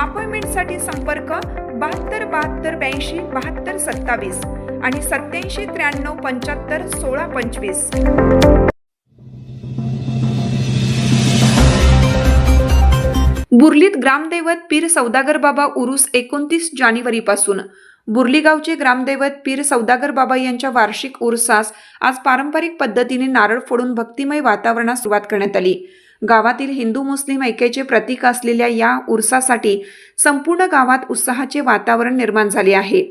अपॉइंटमेंटसाठी संपर्क बहात्तर बहात्तर ब्याऐंशी बहात्तर सत्तावीस आणि सत्याऐंशी त्र्याण्णव पंच्याहत्तर सोळा पंचवीस. बुर्लीत ग्रामदैवत पीर सौदागर बाबा उरुस एकोणतीस जानेवारीपासून बुर्लीगावचे ग्रामदैवत पीर सौदागर बाबा यांच्या वार्षिक उरसास आज पारंपरिक पद्धतीने नारळ फोडून भक्तिमय वातावरणात सुरुवात करण्यात आली. गावातील हिंदू मुस्लिम ऐक्याचे प्रतीक असलेल्या या उरसासाठी संपूर्ण गावात उत्साहाचे वातावरण निर्माण झाले आहे.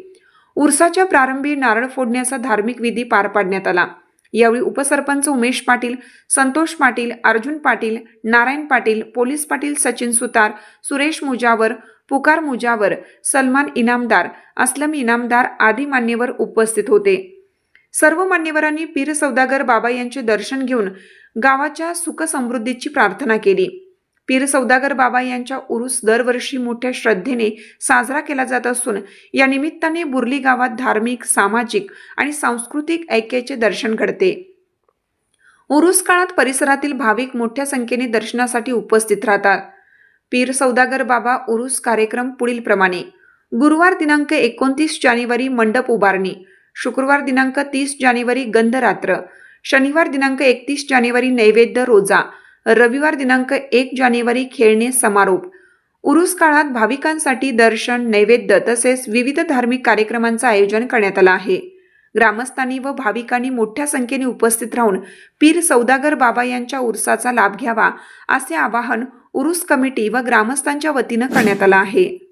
उरसाच्या प्रारंभी नारळ फोडण्याचा धार्मिक विधी पार पाडण्यात आला. यावेळी उपसरपंच उमेश पाटील संतोष पाटील अर्जुन पाटील नारायण पाटील पोलीस पाटील सचिन सुतार सुरेश मुजावर पुकार मुजावर सलमान इनामदार असलम इनामदार आदी मान्यवर उपस्थित होते. सर्व मान्यवरांनी पीर सौदागर बाबा यांचे दर्शन घेऊन गावाच्या सुखसमृद्धीची प्रार्थना केली. पीर सौदागर बाबा यांच्या उरूस दरवर्षी मोठ्या श्रद्धेने साजरा केला जात असून या निमित्ताने बुर्ली गावात धार्मिक सामाजिक आणि सांस्कृतिक ऐक्याचे दर्शन घडते. उरूस काळात परिसरातील भाविक मोठ्या संख्येने दर्शनासाठी उपस्थित राहतात. पीर सौदागर बाबा उरुस कार्यक्रम पुढीलप्रमाणे. गुरुवार दिनांक एकोणतीस जानेवारी मंडप उभारणी. शुक्रवार दिनांक तीस जानेवारी गंधरात्र. शनिवार दिनांक एकतीस जानेवारी नैवेद्य रोजा. रविवार दिनांक एक जानेवारी खेळणे समारोप. उरुस काळात भाविकांसाठी दर्शन नैवेद्य तसेच विविध धार्मिक कार्यक्रमांचं आयोजन करण्यात आलं आहे. ग्रामस्थांनी व भाविकांनी मोठ्या संख्येने उपस्थित राहून पीर सौदागर बाबा यांच्या उरसाचा लाभ घ्यावा असे आवाहन उरूस कमिटी व ग्रामस्थांच्या वतीनं करण्यात आला आहे.